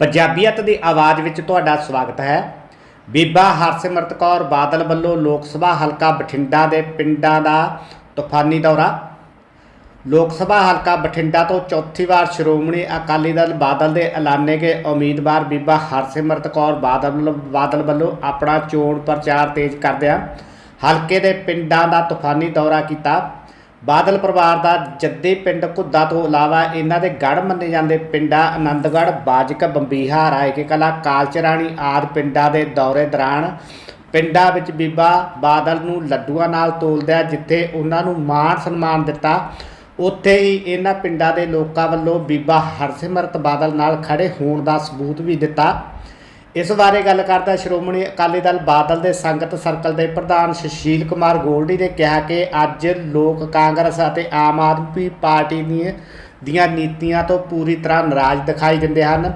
ਪੰਜਾਬੀਅਤ ਦੀ ਆਵਾਜ਼ ਵਿੱਚ ਤੁਹਾਡਾ ਸਵਾਗਤ ਹੈ। ਬੀਬਾ ਹਰਸਿਮਰਤ ਕੌਰ ਬਾਦਲ ਵੱਲੋਂ ਲੋਕ ਸਭਾ ਹਲਕਾ ਬਠਿੰਡਾ ਦੇ ਪਿੰਡਾਂ ਦਾ ਤੂਫਾਨੀ ਦੌਰਾ। ਲੋਕ ਸਭਾ ਹਲਕਾ ਬਠਿੰਡਾ ਤੋਂ ਚੌਥੀ ਵਾਰ ਸ਼੍ਰੋਮਣੀ ਅਕਾਲੀ ਦਲ ਬਾਦਲ ਦੇ ਐਲਾਨੇ ਗਏ ਉਮੀਦਵਾਰ ਬੀਬਾ ਹਰਸਿਮਰਤ ਕੌਰ ਬਾਦਲ ਬਾਦਲ ਵੱਲੋਂ ਆਪਣਾ ਚੋਣ ਪ੍ਰਚਾਰ ਤੇਜ਼ ਕਰਦਿਆਂ ਹਲਕੇ ਦੇ ਪਿੰਡਾਂ ਦਾ ਤੂਫਾਨੀ ਦੌਰਾ ਕੀਤਾ। ਬਾਦਲ ਪਰਿਵਾਰ ਦਾ ਜੱਦੇ ਪਿੰਡ ਘੁੱਦਾ ਤੋਂ ਇਲਾਵਾ ਇਹਨਾਂ ਦੇ ਗੜ ਮੰਨੇ ਜਾਂਦੇ ਪਿੰਡਾਂ ਆਨੰਦਗੜ੍ਹ, ਬਾਜਕ ਬੰਬੀਹਾ ਰਾਏਕੇ ਕਲਾ ਕਾਲਚਰਾਣੀ ਆਦਿ ਪਿੰਡਾਂ ਦੇ ਦੌਰੇ ਦੌਰਾਨ ਪਿੰਡਾਂ ਵਿੱਚ ਬੀਬਾ ਬਾਦਲ ਨੂੰ ਲੱਡੂਆਂ ਨਾਲ ਤੋਲਦਿਆਂ ਜਿੱਥੇ ਉਹਨਾਂ ਨੂੰ ਮਾਣ ਸਨਮਾਨ ਦਿੱਤਾ, ਉੱਥੇ ਹੀ ਇਹਨਾਂ ਪਿੰਡਾਂ ਦੇ ਲੋਕਾਂ ਵੱਲੋਂ ਬੀਬਾ ਹਰਸਿਮਰਤ ਬਾਦਲ ਨਾਲ ਖੜੇ ਹੋਣ ਦਾ ਸਬੂਤ ਵੀ ਦਿੱਤਾ। ਇਸ ਬਾਰੇ ਗੱਲ ਕਰਦਾ ਸ਼੍ਰੋਮਣੀ ਅਕਾਲੀ ਦਲ ਬਾਦਲ ਦੇ ਸੰਗਤ ਸਰਕਲ ਦੇ ਪ੍ਰਧਾਨ ਸੁਸ਼ੀਲ ਕੁਮਾਰ ਗੋਲਡੀ ਨੇ ਕਿਹਾ ਕਿ ਅੱਜ ਲੋਕ ਕਾਂਗਰਸ ਅਤੇ ਆਮ ਆਦਮੀ ਪਾਰਟੀ ਦੀਆਂ ਦੀਆਂ ਨੀਤੀਆਂ ਤੋਂ ਪੂਰੀ ਤਰ੍ਹਾਂ ਨਾਰਾਜ਼ ਦਿਖਾਈ ਦਿੰਦੇ ਹਨ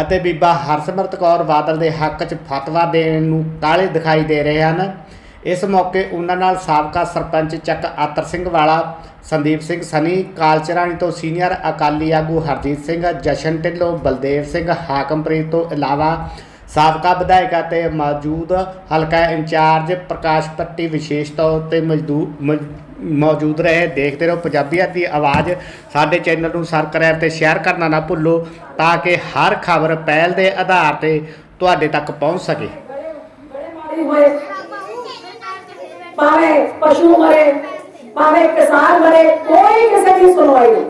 ਅਤੇ ਬੀਬਾ ਹਰਸਿਮਰਤ ਕੌਰ ਬਾਦਲ ਦੇ ਹੱਕ 'ਚ ਫਤਵਾ ਦੇਣ ਨੂੰ ਕਾਲੇ ਦਿਖਾਈ ਦੇ ਰਹੇ ਹਨ। ਇਸ ਮੌਕੇ ਉਹਨਾਂ ਨਾਲ ਸਾਬਕਾ ਸਰਪੰਚ ਚੱਕ ਆਤਰ ਸਿੰਘ ਵਾਲਾ, ਸੰਦੀਪ ਸਿੰਘ ਸਨੀ, ਕਾਲਚਰਾਣੀ ਤੋਂ ਸੀਨੀਅਰ ਅਕਾਲੀ ਆਗੂ ਹਰਜੀਤ ਸਿੰਘ, ਜਸ਼ਨ ਢਿੱਲੋਂ, ਬਲਦੇਵ ਸਿੰਘ, ਹਾਕਮਪ੍ਰੀਤ ਤੋਂ ਇਲਾਵਾ ਸਾਬਕਾ ਵਿਧਾਇਕ ਅਤੇ ਮੌਜੂਦ ਹਲਕਾ ਇੰਚਾਰਜ ਪ੍ਰਕਾਸ਼ ਪੱਟੀ ਵਿਸ਼ੇਸ਼ ਤੌਰ ਤੇ ਮਜ਼ਦੂ- ਮੌਜੂਦ ਰਹੇ। ਦੇਖਦੇ ਰਹੋ ਪੰਜਾਬੀਅਤ ਦੀ ਆਵਾਜ਼ ਸਾਡੇ ਚੈਨਲ ਨੂੰ ਸਬਸਕ੍ਰਾਈਬ ਤੇ ਸ਼ੇਅਰ ਕਰਨਾ ਨਾ ਭੁੱਲੋ ਤਾਂ ਕਿ ਹਰ ਖਬਰ ਪਹਿਲ ਦੇ ਆਧਾਰ ਤੇ ਤੁਹਾਡੇ ਤੱਕ ਪਹੁੰਚ ਸਕੇ। ਭਾਵੇਂ ਪਸ਼ੂ ਮਰੇ, ਭਾਵੇਂ ਕਿਸਾਨ ਮਰੇ, ਕੋਈ ਕਿਸੇ ਦੀ ਸੁਣਵਾਈ ਨਹੀਂ।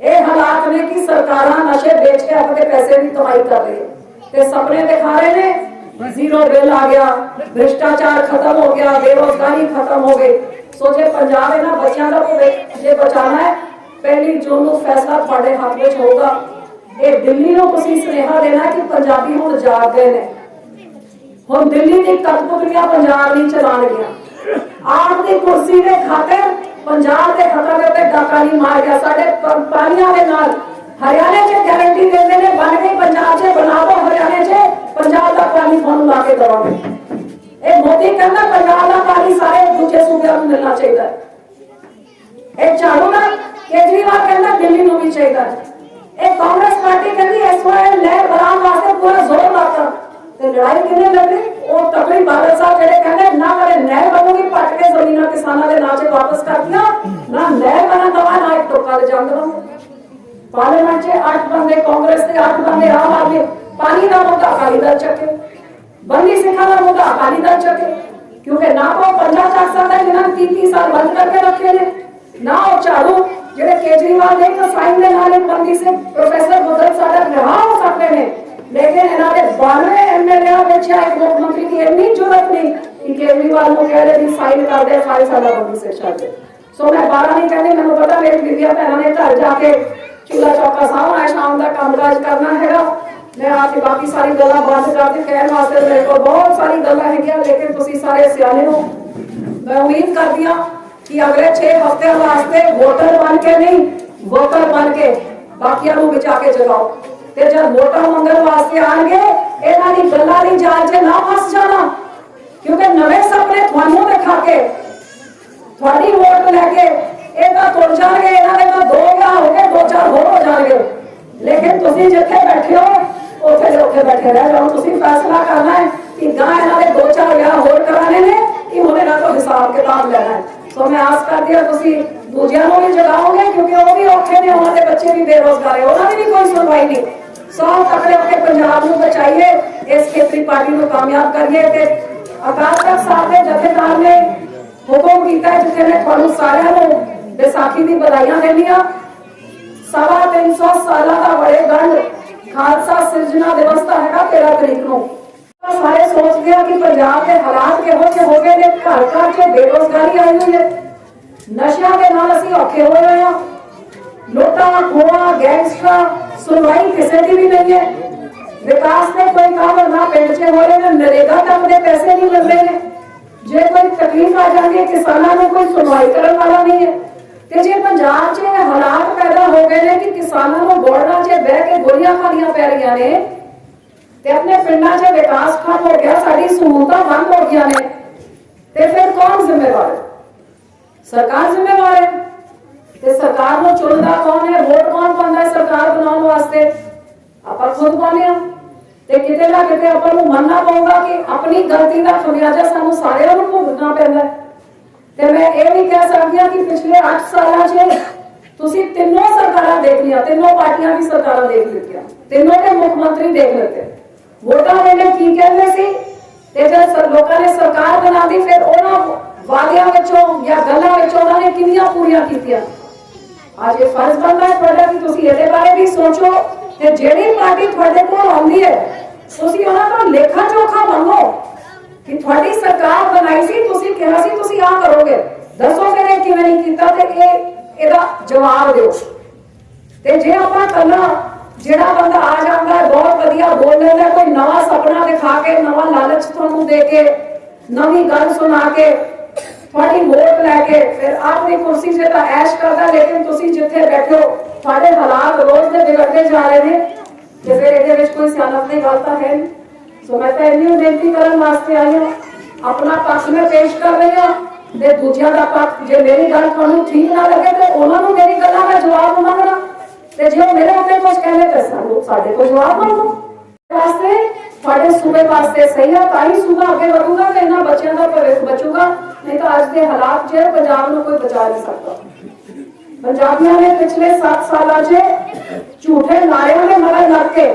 ਇਹ ਹਾਲਾਤ ਨੇ ਕਿ ਸਰਕਾਰਾਂ ਨਸ਼ੇ ਵੇਚ ਕੇ ਆਪਣੇ ਪੈਸੇ ਦੀ ਕਮਾਈ ਕਰ ਰਹੀ ਹੈ ਤੇ ਸੁਪਨੇ ਦਿਖਾ ਰਹੇ ਨੇ ਜ਼ੀਰੋ ਬਿੱਲ ਆ ਗਿਆ, ਭ੍ਰਿਸ਼ਟਾਚਾਰ ਖਤਮ ਹੋ ਗਿਆ, ਬੇਰੋਜ਼ਗਾਰੀ ਖਤਮ ਹੋ ਗਈ। ਸੋ ਜੇ ਪੰਜਾਬ ਇਹਨਾਂ ਬੱਚਿਆਂ ਦਾ ਭਵਿੱਖ ਜੇ ਬਚਾਉਣਾ ਹੈ, ਪਹਿਲੀ ਜੂਨ ਨੂੰ ਫੈਸਲਾ ਤੁਹਾਡੇ ਹੱਥ ਵਿੱਚ ਹੋਊਗਾ। ਇਹ ਦਿੱਲੀ ਨੂੰ ਤੁਸੀਂ ਸੁਨੇਹਾ ਦੇਣਾ ਕਿ ਪੰਜਾਬੀ ਹੁਣ ਜਾਗ ਗਏ ਨੇ। ਹੁਣ ਦਿੱਲੀ ਦੀ ਕਠਪੁਤਲੀਆਂ ਪੰਜਾਬ ਨਹੀਂ ਚਲਾਣਗੀਆਂ ਆਪ ਦੀ ਕੁਰਸੀ ਦੇ ਖਾਤਰ, ਪੰਜਾਬ ਦੇ ਹੱਕਾਂ ਦੇ ਡਾਕਾ ਨਹੀਂ ਮਾਰ ਗਿਆ। ਸਾਡੇ ਪ- ਪਾਣੀਆਂ ਦੇ ਨਾਲ ਹਰਿਆਣੇ 'ਚ ਗਾਰੰਟੀ ਦਿੰਦੇ ਨੇ ਬਣ ਗਈ ਪੰਜਾਬ 'ਚ ਬਣਾ ਦੋ ਹਰਿਆਣੇ 'ਚ ਪੰਜਾਬ ਦਾ ਪਾਣੀ ਤੁਹਾਨੂੰ ਲਾ ਕੇ ਦਵਾਂਗੇ ਇਹ ਮੋਦੀ ਕਹਿੰਦਾ ਪੰਜਾਬ ਦਾ ਪਾਣੀ ਸਾਰੇ ਦੂਜੇ ਸੂਬਿਆਂ ਨੂੰ ਮਿਲਣਾ ਚਾਹੀਦਾ ਹੈ। ਇਹ ਝਾੜੂ ਨਾ ਕੇਜਰੀਵਾਲ ਕਹਿੰਦਾ ਦਿੱਲੀ ਨੂੰ ਵੀ ਚਾਹੀਦਾ ਹੈ। ਇਹ ਕਾਂਗਰਸ ਪਾਰਟੀ ਕਹਿੰਦੀ ਇਸ ਵਾਰ ਲਹਿਰ ਬਲਾਉਣ ਵਾਸਤੇ ਪੂਰਾ ਜ਼ੋਰ ਲਾਤਾ ਤੇ ਲੜਾਈ ਕਿੰਨੇ ਲੱਗੀ ਉਹ ਤਕੜੀ ਬਾਦਲ ਸਾਹਿਬ ਜਿਹੜੇ ਕਹਿੰਦੇ ਨਾ ਕਰੇ ਨਹਿਰ ਬਣੂਗੀ ਪੱਟ ਕੇ ਜ਼ਮੀਨਾਂ ਕਿਸਾਨਾਂ ਦੇ ਨਾਂ 'ਚ ਵਾਪਸ ਕਰਦੀਆਂ ਨਾ ਨਹਿਰ ਬਣਾ ਦਵਾ ਨਾ ਇੱਕ ਟੋਕਾ ਦੇ ਜੰਗ ਦਵਾ ਪਾਰਲੀਮੈਂਟ 'ਚ 8 ਬੰਦੇ, ਕਾਂਗਰਸ ਦੇ 8 ਬੰਦੇ, ਆਮ ਆਦਮੀ, ਪਾਣੀ ਦਾ ਮੁੱਦਾ ਅਕਾਲੀ ਦਲ ਚੱਕੇ। ਬੰਦੀ ਸਿੱਖਾਂ ਦਾ ਮੁੱਦਾ ਅਕਾਲੀ ਦਲ ਚੱਕੇ। ਕਿਉਂਕਿ ਨਾ ਕੋ ਪੰਜਾ ਚੱਕ ਸਕਦਾ ਜਿਨ੍ਹਾਂ ਨੇ 30 ਸਾਲ ਬੰਦ ਕਰਕੇ ਰੱਖੇ ਨੇ। ਨਾ ਉਹ ਝਾੜੂ, ਜਿਹੜੇ ਕੇਜਰੀਵਾਲ ਦੇ ਇੱਕ ਦੇ ਨਾਲ ਬੰਦੀ ਸਿੰਘ, ਪ੍ਰੋਫੈਸਰ ਬੁੱਧਨ ਸਾਡਾ ਰਿਹਾ ਹੋ ਸਕਦੇ ਨੇ। ਲੇਕਿਨ ਇਹਨਾਂ ਦੇ 92 ਐਮਐਲਏ ਵਿੱਚ ਇੱਕ ਮੁੱਖ ਮੰਤਰੀ ਦੀ ਇੰਨੀ ਜ਼ਰੂਰਤ ਨਹੀਂ ਕਿ ਕੇਜਰੀਵਾਲ ਨੂੰ ਕਹਿ ਦੇ ਵੀ ਸਾਈਨ ਕਰ ਦੇ ਫਾਈਲ ਸਾਡਾ ਬੰਦੀ ਸੇ ਛੱਡ ਸੋ ਮੈਂ ਬਾਰਾਂ ਨਹੀਂ ਕਹਿੰਦੀ, ਮੈਨੂੰ ਪਤਾ ਮੇਰੀ ਬੀਬੀਆਂ ਭੈਣਾਂ ਨੇ ਘਰ ਜਾ ਕੇ ਚੁੱਲਾ ਚੌਕਾ ਸਾਹਮਣਾ ਸ਼ਾਮ ਦਾ ਕੰਮਕਾਜ ਕਰਨਾ ਹੈ ਮੈਂ ਆ ਕੇ ਬਾਕੀ ਸਾਰੀ ਗੱਲਾਂ ਬੰਦ ਕਰ ਦੇ ਕਹਿਣ ਵਾਸਤੇ ਮੇਰੇ ਕੋਲ ਬਹੁਤ ਸਾਰੀ ਗੱਲਾਂ ਹੈਗੀਆਂ ਲੇਕਿਨ ਤੁਸੀਂ ਸਾਰੇ ਸਿਆਣੇ ਹੋ ਮੈਂ ਉਮੀਦ ਕਰਦੀ ਹਾਂ ਕਿ ਅਗਲੇ 6 ਹਫ਼ਤਿਆਂ ਵਾਸਤੇ ਵੋਟਰ ਬਣ ਕੇ ਨਹੀਂ ਵੋਟਰ ਬਣ ਕੇ ਬਾਕੀਆਂ ਨੂੰ ਬਚਾ ਕੇ ਜਗਾਓ ਤੇ ਜਦ ਵੋਟਰ ਮੰਗਣ ਵਾਸਤੇ ਆਣਗੇ ਇਹਨਾਂ ਦੀ ਗੱਲਾਂ ਦੀ ਜਾਲ 'ਚ ਨਾ ਫਸ ਜਾਣਾ ਕਿਉਂਕਿ ਨਵੇਂ ਸੁਪਨੇ ਤੁਹਾਨੂੰ ਦਿਖਾ ਕੇ ਤੁਹਾਡੀ ਵੋਟ ਲੈ ਕੇ ਇਹ ਤਾਂ ਤੁਰ ਜਾਣਗੇ ਇਹਨਾਂ ਦੇ ਤਾਂ ਦੋ ਵਿਆਹ ਹੋ ਗਏ ਦੋ ਚਾਰ ਹੋਰ ਹੋ ਜਾਣਗੇ ਲੇਕਿਨ ਤੁਸੀਂ ਜਿੱਥੇ ਬੈਠੇ ਹੋ ਉੱਥੇ ਦੇ ਉੱਥੇ ਬੈਠੇ ਰਹਿ ਜਾਓ। ਤੁਸੀਂ ਫੈਸਲਾ ਕਰਨਾ ਹੈ ਕਿ ਗਾਂ ਇਹਨਾਂ ਦੇ ਦੋ ਚਾਰ ਵਿਆਹ ਹੋਰ ਕਰਾਣੇ ਨੇ, ਕਿ ਹੁਣ ਇਹਨਾਂ ਤੋਂ ਹਿਸਾਬ ਕਿਤਾਬ ਲੈਣਾ ਹੈ। ਸੋ ਮੈਂ ਆਸ ਕਰਦੀ ਹਾਂ ਤੁਸੀਂ ਦੂਜਿਆਂ ਨੂੰ ਵੀ ਜਗਾਓਗੇ, ਕਿਉਂਕਿ ਉਹ ਵੀ ਔਖੇ ਨੇ, ਉਹਨਾਂ ਦੇ ਬੱਚੇ ਵੀ ਬੇਰੋਜ਼ਗਾਰ ਹੈ ਉਹਨਾਂ ਦੀ ਵੀ ਕੋਈ ਸੁਣਵਾਈ ਨਹੀਂ। ਸੋ ਤਕੜੇ ਹੋ ਪੰਜਾਬ ਨੂੰ ਬਚਾਈਏ, ਇਸ ਖੇਤਰੀ ਪਾਰਟੀ ਨੂੰ ਕਾਮਯਾਬ ਕਰੀਏ ਤੇ ਅਕਾਲ ਤਖਤ ਸਾਹਿਬ ਦੇ ਜਥੇਦਾਰ ਨੇ ਹੁਕਮ ਕੀਤਾ ਹੈ, ਜਿੱਥੇ ਮੈਂ ਤੁਹਾਨੂੰ ਸਾਰਿਆਂ ਨੂੰ ਵਿਸਾਖੀ ਦੀ ਵਧਾਈਆਂ ਦਿੰਦੀਆਂ ਸਵਾ 300 ਸਾਲਾਂ ਦਾ ਬੜੇ ਗੰਢ ਖਾਲਸਾ ਸਿਰਜਣਾ ਦਿਵਸ ਦਾ ਹੈਗਾ 13 ਤਰੀਕ ਨੂੰ। ਸਾਰੇ ਸੋਚਦੇ ਆ ਕਿ ਪੰਜਾਬ ਦੇ ਹਾਲਾਤ ਕਿਹੋ ਜਿਹੇ ਹੋ ਗਏ ਨੇ, ਘਰ ਘਰ 'ਚ ਬੇਰੋਜ਼ਗਾਰੀ ਆਈ ਹੋਈ ਹੈ। ਨਸ਼ਿਆਂ ਦੇ ਨਾਲ ਅਸੀਂ ਔਖੇ ਹੋਏ ਹੋਏ ਆ। ਲੁੱਟਾਂ ਖੋਹਾਂ, ਗੈਂਗਸਟਰ, ਸੁਣਵਾਈ ਕਿਸੇ ਦੀ ਵੀ ਨਹੀਂ ਹੈ। ਵਿਕਾਸ ਦੇ ਕੋਈ ਕੰਮ ਨਾ ਪਿੰਡ 'ਚ ਹੋ ਰਹੇ ਨੇ ਨਰੇਗਾ ਤੱਕ ਦੇ ਪੈਸੇ ਨਹੀਂ ਮਿਲ ਨੇ। ਜੇ ਕੋਈ ਤਕਲੀਫ ਆ ਜਾਂਦੀ ਹੈ, ਕਿਸਾਨਾਂ ਨੂੰ ਕੋਈ ਸੁਣਵਾਈ ਕਰਨ ਵਾਲਾ ਨਹੀਂ ਹੈ। ਤੇ ਜੇ ਪੰਜਾਬ 'ਚ ਹਾਲਾਤ ਕਿਸਾਨਾਂ ਨੂੰ ਬੋਰਡਾਂ 'ਚ ਬਹਿ ਕੇ ਗੋਲੀਆਂ ਖਾਣੀਆਂ ਪੈ ਰਹੀਆਂ ਨੇ ਤੇ ਆਪਣੇ ਪਿੰਡਾਂ 'ਚ ਵਿਕਾਸ ਖਤਮ ਹੋ ਗਿਆ, ਸਾਡੀ ਸਹੂਲਤਾਂ ਬੰਦ ਹੋ ਗਈਆਂ ਨੇ। ਤੇ ਫਿਰ ਕੌਣ ਜ਼ਿੰਮੇਵਾਰ ਹੈ? ਸਰਕਾਰ ਜ਼ਿੰਮੇਵਾਰ ਹੈ? ਤੇ ਸਰਕਾਰ ਨੂੰ ਚੁਣਦਾ ਕੌਣ ਹੈ? ਵੋਟ ਕੌਣ ਪਾਉਂਦਾ ਹੈ ਸਰਕਾਰ ਬਣਾਉਣ ਵਾਸਤੇ? ਆਪਾਂ ਖੁਦ ਪਾਉਂਦੇ ਆ ਤੇ ਕਿਤੇ ਨਾ ਕਿਤੇ ਆਪਾਂ ਨੂੰ ਮੰਨਣਾ ਪਊਗਾ ਕਿ ਆਪਣੀ ਗਲਤੀ ਦਾ ਖਮਿਆਜਾ ਸਾਨੂੰ ਸਾਰਿਆਂ ਨੂੰ ਭੁਗਤਣਾ ਪੈਂਦਾ ਤੇ ਮੈਂ ਇਹ ਵੀ ਕਹਿ ਸਕਦੀ ਹਾਂ ਕਿ ਪਿਛਲੇ 8 ਸਾਲਾਂ 'ਚ ਤੁਸੀਂ ਤਿੰਨੋਂ ਸਰਕਾਰਾਂ ਦੇਖ ਲਿਆ ਤਿੰਨੋਂ ਪਾਰਟੀਆਂ ਦੀ ਸਰਕਾਰਾਂ ਦੇਖ ਲਿੱਤੀਆਂ ਤਿੰਨੋਂ ਦੇ ਮੁੱਖ ਮੰਤਰੀ ਦੇਖ ਲਿੱਤੇ ਵੋਟਾਂ ਵੇਲੇ ਕੀ ਕਹਿੰਦੇ ਸੀ? ਤੇ ਜਦ ਸਰ- ਲੋਕਾਂ ਨੇ ਸਰਕਾਰ ਬਣਾਦੀ ਫਿਰ ਉਹਨਾਂ ਵਾਅਦਿਆਂ ਵਿੱਚੋਂ ਜਾਂ ਗੱਲਾਂ ਵਿੱਚੋਂ ਉਹਨਾਂ ਨੇ ਕਿੰਨੀਆਂ ਪੂਰੀਆਂ ਕੀਤੀਆਂ? ਅੱਜ ਇਹ ਫਰਜ਼ ਬਣਦਾ ਹੈ ਤੁਹਾਡਾ ਕਿ ਤੁਸੀਂ ਇਹਦੇ ਬਾਰੇ ਵੀ ਸੋਚੋ ਕਿ ਜਿਹੜੀ ਪਾਰਟੀ ਤੁਹਾਡੇ ਕੋਲ ਆਉਂਦੀ ਹੈ, ਤੁਸੀਂ ਉਹਨਾਂ ਤੋਂ ਲੇਖਾ ਜੋਖਾ ਮੰਗੋ ਕਿ ਤੁਹਾਡੀ ਸਰਕਾਰ ਬਣਾਈ ਸੀ, ਤੁਸੀਂ ਕਿਹਾ ਸੀ, ਤੁਸੀਂ ਆ ਕਰੋਗੇ। ਦੱਸੋ ਫਿਰ ਇਹ ਕਿਵੇਂ ਨਹੀਂ ਕੀਤਾ ਤੇ ਇਹ ਇਹਦਾ ਜਵਾਬ ਦਿਓ। ਤੇ ਜੇ ਆਪਾਂ ਕੱਲਾ ਜਿਹੜਾ ਬੰਦਾ ਆ ਜਾਂਦਾ ਹੈ, ਬਹੁਤ ਵਧੀਆ ਬੋਲ ਲੈਂਦਾ ਕੋਈ ਨਵਾਂ ਸੁਪਨਾ ਦਿਖਾ ਕੇ ਨਵਾਂ ਲਾਲਚ ਤੁਹਾਨੂੰ ਦੇ ਕੇ ਨਵੀਂ ਗੱਲ ਸੁਣਾ ਕੇ ਤੁਹਾਡੀ ਵੋਟ ਲੈ ਕੇ ਫਿਰ ਆਪਣੀ ਕੁਰਸੀ 'ਤੇ ਤਾਂ ਐਸ਼ ਕਰਦਾ ਲੇਕਿਨ ਤੁਸੀਂ ਜਿੱਥੇ ਬੈਠੇ ਹੋ ਤੁਹਾਡੇ ਹਾਲਾਤ ਰੋਜ਼ ਦੇ ਵਿਗੜਦੇ ਜਾ ਰਹੇ ਨੇ। ਤੇ ਫਿਰ ਇਹਦੇ ਵਿੱਚ ਕੋਈ ਸਿਆਣਪ ਦੀ ਗੱਲ ਤਾਂ ਹੈ ਨਹੀਂ। ਸੋ ਮੈਂ ਤਾਂ ਇੰਨੀ ਬੇਨਤੀ ਕਰਨ ਵਾਸਤੇ ਆਈ ਹਾਂ। ਆਪਣਾ ਪੱਖ ਮੈਂ ਪੇਸ਼ ਕਰ ਰਹੀ ਹਾਂ। ਤੇ ਦੂਜਿਆਂ ਦਾ ਪੱਖ, ਜੇ ਮੇਰੀ ਗੱਲ ਤੁਹਾਨੂੰ ਠੀਕ ਨਾ ਲੱਗੇ ਤੇ ਉਹਨਾਂ ਨੂੰ ਮੇਰੀ ਗੱਲਾਂ ਦਾ ਜਵਾਬ ਮੰਗਣਾ। ਤੇ ਜੇ ਉਹ ਮੇਰੇ ਉੱਤੇ ਕੁਝ ਕਹਿੰਦੇ ਤਾਂ ਸਾਨੂੰ ਸਾਡੇ ਕੋਲ ਜਵਾਬ ਮੰਗੋ। ਵਾਸਤੇ, ਤੁਹਾਡੇ ਸੂਬੇ ਵਾਸਤੇ ਸਹੀ ਹੈ ਤਾਂ ਹੀ ਸੂਬਾ ਅੱਗੇ ਵਧੂਗਾ ਤੇ ਇਹਨਾਂ ਬੱਚਿਆਂ ਦਾ ਭਵਿੱਖ ਬਚੂਗਾ। ਨਹੀਂ ਤਾਂ ਅੱਜ ਦੇ ਹਾਲਾਤ 'ਚ ਪੰਜਾਬ ਨੂੰ ਕੋਈ ਬਚਾ ਨਹੀਂ ਸਕਦਾ। ਪੰਜਾਬੀਆਂ ਨੇ ਪਿਛਲੇ 7 ਸਾਲਾਂ 'ਚ ਝੂਠੇ ਨਾਰਿਆਂ ਦੇ ਮਗਰ ਲੱਗ ਕੇ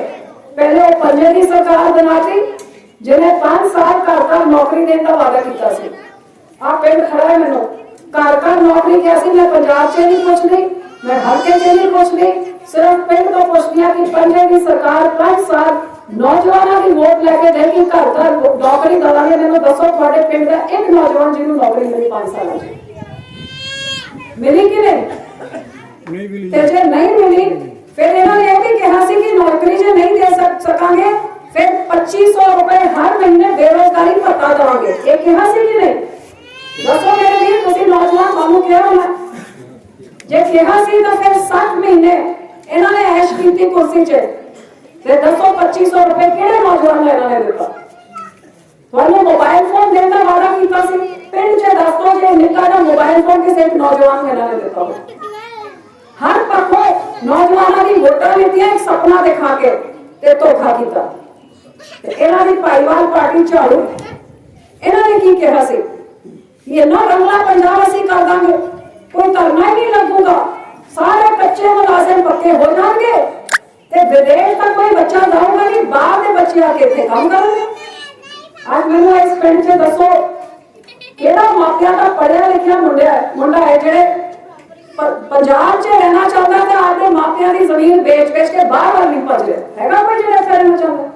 ਪਹਿਲੇ ਉਹ ਪੰਜੇ ਦੀ ਸਰਕਾਰ ਬਣਾਤੀ ਜਿਹਨੇ 5 ਸਾਲ ਘਰ ਘਰ ਨੌਕਰੀ ਦੇਣ ਦਾ ਵਾਅਦਾ ਕੀਤਾ ਸੀ। ਆ ਪਿੰਡ ਖੜਾ ਹੈ ਮੈਨੂੰ ਘਰ ਘਰ ਨੌਕਰੀ ਕਿਹਾ ਸੀ ਮੈਂ ਪੰਜਾਬ 'ਚ ਨਹੀਂ ਪੁੱਛਦੀ ਮੈਂ ਹਲਕੇ 'ਚ ਨਹੀਂ ਪੁੱਛਦੀ ਸਿਰਫ ਪਿੰਡ ਤੋਂ ਪੁੱਛਦੀ ਹਾਂ ਕਿ ਪੰਜੇ ਦੀ ਸਰਕਾਰ 5 ਸਾਲ ਨੌਜਵਾਨਾਂ ਦੀ ਵੋਟ ਲੈ ਕੇ ਦੇਗੀ ਘਰ ਘਰ ਨੌਕਰੀ ਦਵਾਂਗੇ ਮੈਨੂੰ ਦੱਸੋ ਤੁਹਾਡੇ ਪਿੰਡ ਦਾ ਇੱਕ ਨੌਜਵਾਨ ਜਿਹਨੂੰ ਨੌਕਰੀ ਮਿਲੀ 5 ਸਾਲਾਂ 'ਚ ਮਿਲੀ ਕਿ ਨਹੀਂ ਨਹੀਂ ਮਿਲੀ ਤੇ ਜੇ ਨਹੀਂ ਮਿਲੀ ਫਿਰ ਇਹਨਾਂ ਨੇ ਇਹ ਵੀ ਕਿਹਾ ਸੀ ਕਿ ਨੌਕਰੀ ਜੇ ਨਹੀਂ ਦੇ ਸਕ- ਸਕਾਂਗੇ ਫਿਰ 2500 ਰੁਪਏ ਹਰ ਮਹੀਨੇ ਬੇਰੋਜ਼ਗਾਰੀ ਭੱਤਾ ਦੇਵਾਂਗੇ ਇਹ ਕਿਹਾ ਸੀ ਕਿ ਨਹੀਂ ਦੱਸੋ ਮੇਰੇ ਵੀਰ, ਤੁਸੀਂ ਨੌਜਵਾਨ ਤੁਹਾਨੂੰ ਕਿਹਾ ਹੋਣਾ ਜੇ ਕਿਹਾ ਸੀ ਤਾਂ ਫਿਰ 7 ਮਹੀਨੇ ਇਹਨਾਂ ਨੇ ਐਸ਼ ਕੀਤੀ ਕੁਰਸੀ 'ਚ। ਫਿਰ ਦੱਸੋ 2500 ਰੁਪਏ ਕਿਹੜੇ ਨੌਜਵਾਨ ਨੂੰ ਇਹਨਾਂ ਨੇ ਦਿੱਤਾ? ਤੁਹਾਨੂੰ ਮੋਬਾਈਲ ਫੋਨ ਦੇਣ ਦਾ ਵਾਅਦਾ ਕੀਤਾ ਸੀ। ਪਿੰਡ 'ਚ ਦੱਸੋ ਜੇ ਨਿੱਕਾ ਜਿਹਾ ਮੋਬਾਈਲ ਫੋਨ ਕਿਸੇ ਇੱਕ ਨੌਜਵਾਨ ਨੂੰ ਇਹਨਾਂ ਨੇ ਦਿੱਤਾ ਹਰ ਪੱਖੋਂ ਨੌਜਵਾਨਾਂ ਦੀ ਵੋਟਾਂ ਲਿੱਤੀਆਂ ਇੱਕ ਸੁਪਨਾ ਦਿਖਾ ਕੇ ਤੇ ਧੋਖਾ ਕੀਤਾ। ਇਹਨਾਂ ਦੀ ਭਾਈਵਾਲ ਪਾਰਟੀ ਝਾੜੂ। ਇਹਨਾਂ ਨੇ ਕੀ ਕਿਹਾ ਸੀ? ਇਹ ਨਾ ਰੰਗਲਾ ਪੰਜਾਬ ਅਸੀਂ ਕਰ ਦਾਂਗੇ। ਕੋਈ ਧਰਨਾ ਹੀ ਨਹੀਂ ਲੱਗੂਗਾ। ਸਾਰੇ ਕੱਚੇ ਮੁਲਾਜ਼ਮ ਪੱਕੇ ਹੋ ਜਾਣਗੇ ਤੇ ਵਿਦੇਸ਼ ਤੱਕ ਕੋਈ ਬੱਚਾ ਜਾਊਗਾ ਨਹੀਂ, ਬਾਹਰ ਦੇ ਬੱਚੇ ਆ ਕੇ ਇੱਥੇ ਕੰਮ ਕਰਨਗੇ। ਅੱਜ ਮੈਨੂੰ ਇਸ ਪਿੰਡ 'ਚ ਦੱਸੋ, ਕਿਹੜਾ ਮਾਪਿਆਂ ਦਾ ਪੜਿਆ ਲਿਖਿਆ ਮੁੰਡਾ ਮੁੰਡਾ ਹੈ ਜਿਹੜੇ ਪੰਜਾਬ 'ਚ ਰਹਿਣਾ ਚਾਹੁੰਦਾ ਤੇ ਆਪਣੇ ਮਾਪਿਆਂ ਦੀ ਜ਼ਮੀਨ ਵੇਚ-ਵੇਚ ਕੇ ਬਾਹਰ ਵੱਲ ਨਹੀਂ ਭੱਜ ਰਿਹਾ। ਹੈਗਾ ਕੋਈ ਜਿਹੜਾ ਇੱਥੇ ਰਹਿਣਾ ਚਾਹੁੰਦਾ?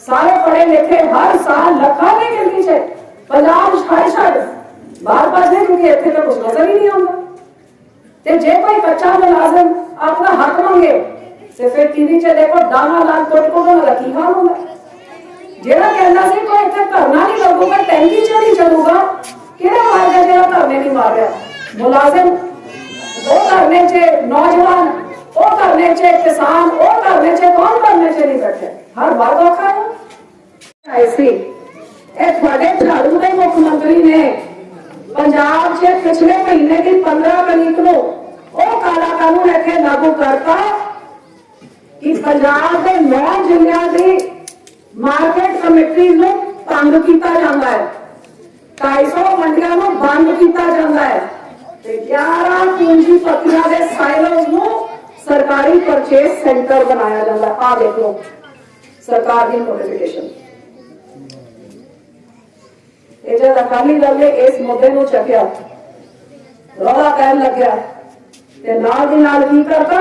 ਸਾਰੇ ਪੜ੍ਹੇ ਲਿਖੇ ਹਰ ਸਾਲ ਲੱਖਾਂ ਦੀ ਗਿਣਤੀ 'ਚ ਪੰਜਾਬ ਛੱਡ ਛੱਡ ਬਾਹਰ ਭੱਜਦੇ ਕਿਉਂਕਿ ਇੱਥੇ ਤਾਂ ਕੁਝ ਨਜ਼ਰ ਹੀ ਨਹੀਂ ਆਉਂਦਾ ਤੇ ਜੇ ਕੋਈ ਕੱਚਾ ਮੁਲਾਜ਼ਮ ਆਪਣਾ ਹੱਕ ਮੰਗੇ ਤੇ ਫਿਰ ਟੀਵੀ 'ਚ ਦੇਖੋ ਦਾਣਾ ਲਾਲ ਕੋਟ ਕੋਟ ਦਾ ਕੀ ਹਾਲ ਹੁੰਦਾ ਜਿਹੜਾ ਕਹਿੰਦਾ ਸੀ ਕੋਈ ਇੱਥੇ ਧਰਨਾ ਨਹੀਂ ਲੱਗੂਗਾ ਟੈਂਕੀ 'ਚ ਨਹੀਂ ਚੱਲੂਗਾ ਕਿਹੜਾ ਮਾਰ ਗਿਆ ਜਿਹੜਾ ਧਰਨੇ ਨਹੀਂ ਮਾਰ ਰਿਹਾ ਮੁਲਾਜ਼ਮ ਉਹ ਧਰਨੇ 'ਚ ਨੌਜਵਾਨ ਉਹ ਧਰਨੇ 'ਚ ਕਿਸਾਨ ਉਹ ਧਰਨੇ 'ਚ ਕੌਣ ਧਰਨੇ 'ਚ ਨਹੀਂ ਬੈਠੇ ਹਰ ਵਾਰ ਔਖਾ ਹੈ ਐਸੀ ਇਹ ਤੁਹਾਡੇ ਝਾੜੂ ਦੇ ਮੁੱਖ ਮੰਤਰੀ ਨੇ ਪੰਜਾਬ 'ਚ ਪਿਛਲੇ ਮਹੀਨੇ ਦੀ 15 ਤਰੀਕ ਨੂੰ ਉਹ ਕਾਲਾ ਕਾਨੂੰਨ ਇੱਥੇ ਲਾਗੂ ਕਰਤਾ ਕਿ ਪੰਜਾਬ ਦੇ ਨੌ ਜ਼ਿਲ੍ਹਿਆਂ ਦੀ ਮਾਰਕੀਟ ਕਮੇਟੀ ਨੂੰ ਤੰਗ ਕੀਤਾ ਜਾਂਦਾ ਹੈ 250 ਮੰਡੀਆਂ ਨੂੰ ਬੰਦ ਕੀਤਾ ਜਾਂਦਾ ਹੈ ਤੇ 11 ਪੂੰਜੀਪਤੀਆਂ ਦੇ ਸਾਈਲੋਜ਼ ਨੂੰ ਸਰਕਾਰੀ ਪਰਚੇਸ ਸੈਂਟਰ ਬਣਾਇਆ ਜਾਂਦਾ ਆ ਦੇਖ ਲਓ ਸਰਕਾਰ ਦੀ ਨੋਟੀਫਿਕੇਸ਼ਨ ਇਹ ਜਦ ਅਕਾਲੀ ਦਲ ਨੇ ਇਸ ਤੇ ਨਾਲ ਦੀ ਨਾਲ ਕੀ ਕਰਤਾ?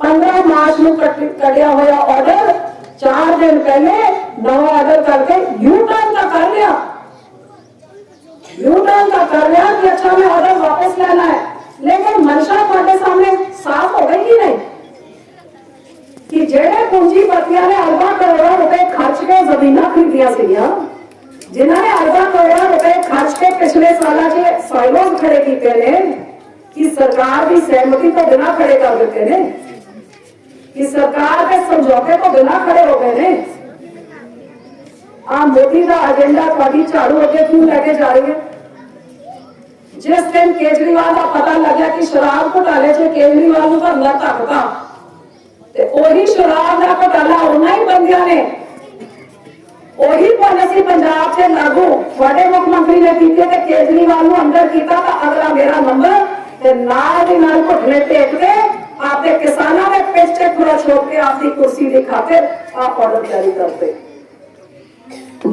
15 ਮਾਰਚ ਨੂੰ ਕੱਟ- ਕੱਢਿਆ ਹੋਇਆ ਆਰਡਰ 4 ਦਿਨ ਪਹਿਲੇ ਨਵਾਂ ਆਰਡਰ ਕਰਕੇ ਯੂ ਟਰਨ ਤਾਂ ਕਰ ਲਿਆ। ਯੂ ਟਰਨ ਤਾਂ ਕਰ ਲਿਆ ਕਿ ਅੱਛਾ ਮੈਂ ਆਰਡਰ ਵਾਪਸ ਲੈਣਾ ਹੈ। ਲੇਕਿਨ ਮਨਸ਼ਾ ਤੁਹਾਡੇ ਸਾਹਮਣੇ ਸਾਫ਼ ਹੋ ਗਈ ਕਿ ਨਹੀਂ? ਕਿ ਜਿਹੜੇ ਪੂੰਜੀਪਤੀਆਂ ਨੇ ਅਰਬਾਂ ਕਰੋੜਾਂ ਰੁਪਏ ਖਰਚ ਕੇ ਜ਼ਮੀਨਾਂ ਖਰੀਦੀਆਂ ਸੀਗੀਆਂ, ਜਿਨ੍ਹਾਂ ਨੇ ਅਰਬਾਂ ਕਰੋੜਾਂ ਰੁਪਏ ਖਰਚ ਕੇ ਪਿਛਲੇ ਸਾਲਾਂ 'ਚ ਸਾਈਲੋਜ਼ ਖੜੇ ਕੀਤੇ ਨੇ ਕਿ ਸਰਕਾਰ ਦੀ ਸਹਿਮਤੀ ਤੋਂ ਬਿਨਾਂ ਖੜੇ ਕਰ ਦਿੱਤੇ ਨੇ ਕਿ ਸਰਕਾਰ ਦੇ ਸਮਝੌਤੇ ਤੋਂ ਬਿਨਾਂ ਖੜੇ ਹੋ ਗਏ ਨੇ ਆ ਮੋਦੀ ਦਾ ਏਜੰਡਾ ਤੁਹਾਡੀ ਝਾੜੂ ਅੱਗੇ ਕਿਉਂ ਲੈ ਕੇ ਜਾ ਰਹੀ ਹੈ ਜਿਸ ਦਿਨ ਕੇਜਰੀਵਾਲ ਦਾ ਪਤਾ ਲੱਗਿਆ ਕਿ ਸ਼ਰਾਬ ਘੁਟਾਲੇ 'ਚ ਕੇਜਰੀਵਾਲ ਨੂੰ ਧਰਨਾ ਧੱਕਦਾ ਤੇ ਉਹੀ ਸ਼ਰਾਬ ਦਾ ਘਪਲਾ ਉਹਨਾਂ ਹੀ ਬੰਦਿਆਂ ਨੇ ਉਹੀ ਪਾਲਿਸੀ ਪੰਜਾਬ 'ਚ ਲਾਗੂ ਤੁਹਾਡੇ ਮੁੱਖ ਮੰਤਰੀ ਨੇ ਕੀਤੇ ਤੇ ਕੇਜਰੀਵਾਲ ਨੂੰ ਅੰਦਰ ਕੀਤਾ ਤਾਂ ਅਗਲਾ ਮੇਰਾ ਨੰਬਰ ਤੇ ਨਾਲ ਦੀ ਨਾਲ ਘੁੱਟਨੇ ਟੇਕ ਕੇ ਆਪਦੇ ਕਿਸਾਨਾਂ ਦੇ ਪਿੱਛੇ ਖੁਰਾ ਛੋੜ ਕੇ ਆਪਦੀ ਕੁਰਸੀ ਦੀ ਖਾਤਰ ਆ ਆਰਡਰ ਜਾਰੀ ਕਰਦੇ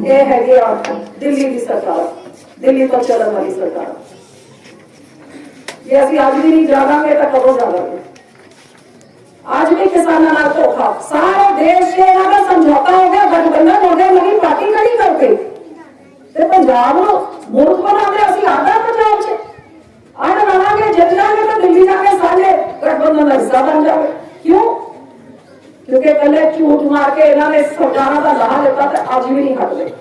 ਇਹ ਹੈਗੀ ਆ ਦਿੱਲੀ ਦੀ ਸਰਕਾਰ ਦਿੱਲੀ ਤੋਂ ਚੱਲਣ ਵਾਲੀ ਸਰਕਾਰ ਜੇ ਅਸੀਂ ਅੱਜ ਵੀ ਨਹੀਂ ਜਾਵਾਂਗੇ ਤਾਂ ਕਦੋਂ ਜਾਵਾਂਗੇ ਅੱਜ ਵੀ ਕਿਸਾਨਾਂ ਨਾਲ ਧੋਖਾ ਸਾਰੇ ਦੇਸ਼ 'ਚ ਇਹਨਾਂ ਦਾ ਸਮਝੌਤਾ ਹੋ ਗਿਆ ਗਠਬੰਧਨ ਹੋ ਗਿਆ ਨਵੀਂ ਪਾਰਟੀ ਖੜੀ ਕਰਕੇ ਤੇ ਪੰਜਾਬ ਨੂੰ ਮੁਲਕ ਬਣਾਉਂਦੇ ਅਸੀਂ ਆਦਾ ਪੰਜਾਬ 'ਚ ਆੜ ਬਣਾਵਾਂਗੇ ਜਿੱਤ ਜਾਵਾਂਗੇ ਤਾਂ ਦਿੱਲੀ ਜਾ ਕੇ ਸਾਰੇ ਗਠਬੰਧਨ ਦਾ ਹਿੱਸਾ ਬਣ ਜਾਵੇ। ਕਿਉਂ? ਕਿਉਂਕਿ ਪਹਿਲੇ ਝੂਠ ਮਾਰ ਕੇ ਇਹਨਾਂ ਨੇ ਸਰਕਾਰਾਂ ਦਾ ਲਾਹਾ ਲਿੱਤਾ ਤੇ ਅੱਜ ਵੀ ਨਹੀਂ ਹਟਦੇ।